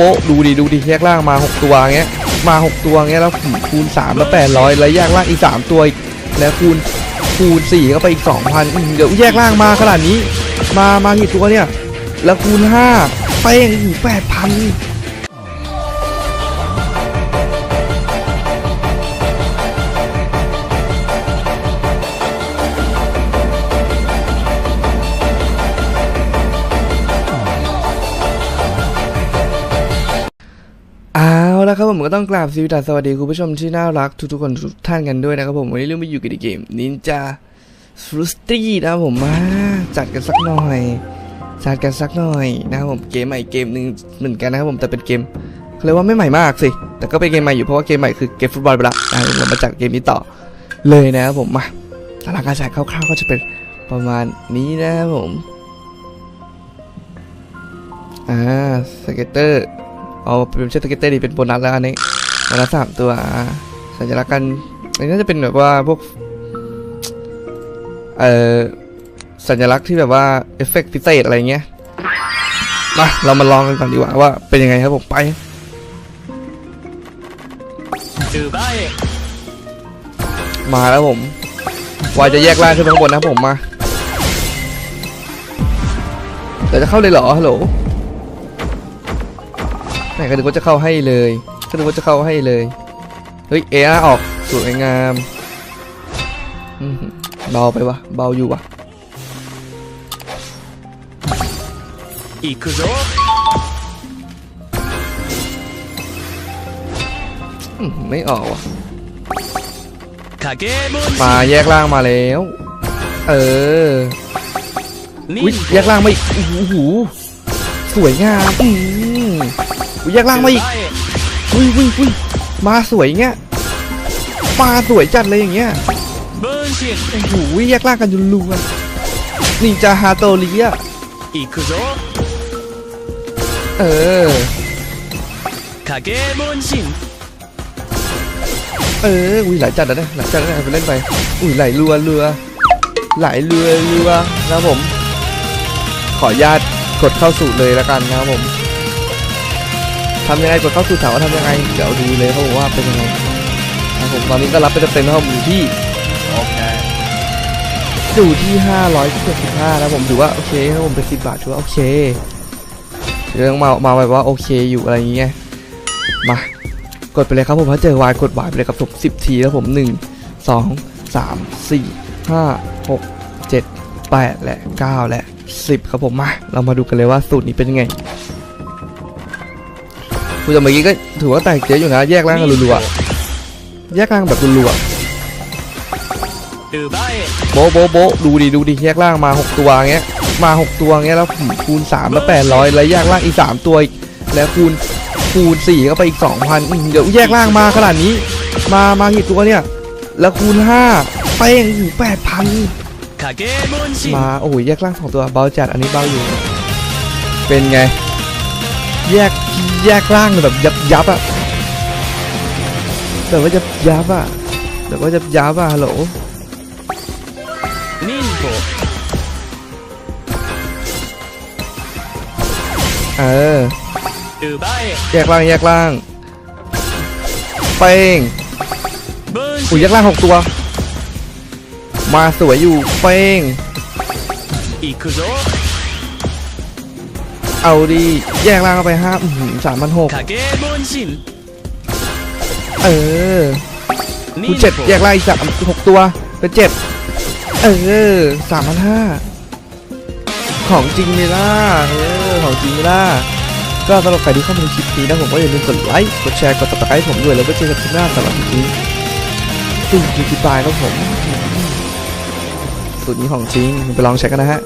โบ๊ะดูดิดูดิแยกล่างมา 6 ตัวเงี้ยมา 6 ตัวเงี้ยแล้วคูณ3แล้ว800 แล้วแยกล่างอีก 3 ตัวอีกแล้วคูณคูณ4ก็ไปอีก 2,000เดี๋ยวแยกล่างมาขนาดนี้ มามากี่ตัวเนี่ย แล้วคูณ5เป้งถึง8,000 ผมก็ต้องกราบสวัสดีคุณผู้ชมที่น่ารักทุกๆคนทุกท่านกันด้วยนะครับผมวันนี้เรื่องมาอยู่กับเกมนินจาฟรุสตรีนะครับผมมาจัดกันสักหน่อยจัดกันสักหน่อยนะครับผมเกมใหม่เกมหนึ่งเหมือนกันนะครับผมแต่เป็นเกมเขาเรียกว่าไม่ใหม่มากสิแต่ก็เป็นเกมใหม่อยู่เพราะว่าเกมใหม่คือเกมฟุตบอลไปละนะครับเรามาจัดเกมนี้ต่อเลยนะครับผมมาตารางการจ่ายคร่าวๆก็จะเป็นประมาณนี้นะครับผมอ่าสเก็ตเตอร์ เอาเป็นเชสเกตเตอร์ดีเป็นโบนัสแล้วอันนี้โบนัสสามตัวอ่าสัญลักษณ์กันอันนี้น่าจะเป็นแบบว่าพวกเอ่อสัญลักษณ์ที่แบบว่าเอฟเฟกต์พิเศษอะไรเงี้ยมาเรามาลองกันก่อนดีกว่าว่าเป็นยังไงครับผมไป奪えมาแล้วผมวายจะแยกล่างขึ้นไปข้างบนนะผมมาเดี๋ยวจะเข้าเลยเหรอฮัลโหล แม่ก็นึกว่าจะเข้าให้เลยก็นึกว่าจะเข้าให้เลย เฮ้ยเออาออกสวยงามเบาไปวะเบาอยู่วะอีกคือโไม่ออกวะมาแยกล่างมาแล้ว เออวิแยกล่างไม่โอ้โหสวยงามอืม แยกล่างมาอีกอุ้ยอุ้ยอุ้ยมาสวยเงี้ยมาสวยจัดเลยอย่างเงี้ยโอ้โหแยกล่างกันจนรู้อ่นี่จะฮาโตริอะอีกโซเออคาเกมอนชินเอออุ้ยหลายจัดแล้วนะหลายจัดแล้วนะไปเล่นไปอุ้ยไหลเรือเรือหลายเรือเรือนะผมขออนุญาตกดเข้าสู่เลยละกันนะครับผม ทำยังไงกดเข้าสู่ถามว่าทำยังไงเดี๋ยวดูเลยเขาบอกว่าเป็นยังไงนะครับผมตอนนี้ก็รับไปเต็มๆนะครับผมอยู่ที่ OK อยู่ที่575นะผมถือว่าโอเคครับผมเป็น10บาทถือว่าโอเคเรื่องมามาแบบว่าโอเคอยู่อะไรอย่างเงี้ยมากดไปเลยครับผมถ้าเจอวายกดวายไปเลยครับผม10 ทีแล้วผม 1 2 3 4 5 6 7 8 และ 9 และ 10 ครับผมมา เรามาดูกันเลยว่าสูตรนี้เป็นยังไง คุยกับเมื่อกี้ก็ถือว่าแตกเจ๊อยู่นะ แยกร่างกันรัวๆแยกร่างแบบรัวๆโบโบโบดูดิดูดิแยกร่างมา 6 ตัวเงี้ยมา6ตัวเงี้ยแล้วคูณ3แล้ว800แล้วแยกร่างอีก 3 ตัวอีกแล้วคูณคูณ4เข้าไปอีก 2,000เดี๋ยวแยกร่างมาขนาดนี้ มามากี่ตัวเนี่ย แล้วคูณ5เป้งอยู่8,000มาโอ้ยแยกร่างสองตัวเบาจัดอันนี้เบาอยู่ เป็นไง แยกแยกร่างแบบยับยับอะแบบว่าจะยับอะแบบว่าจะยับอะฮัลโหลมินโกเออแยกร่างแยกร่างเป้งอุ้ยแยกร่างหกตัว มาสวยอยู่เป้งอีกคือ เอาดีแยกล่างเข้าไปห้าสามพันหกเออคูเจ็ดแยกล่างอีกสามหกตัวเป็นเจ็ดเออสามพันห้าของจริงเลยล่ะเออของจริงล่ะก็สำหรับใครที่เข้ามาดูคลิปนี้นะผมก็อย่าลืมกดไลค์กดแชร์กดติดตามให้ผมด้วยแล้วก็เจอกันที่หน้าสำหรับคลิปนี้สุดยูทิบายแล้วผมสูตรนี้ของจริงไปลองเช็คกันนะฮะ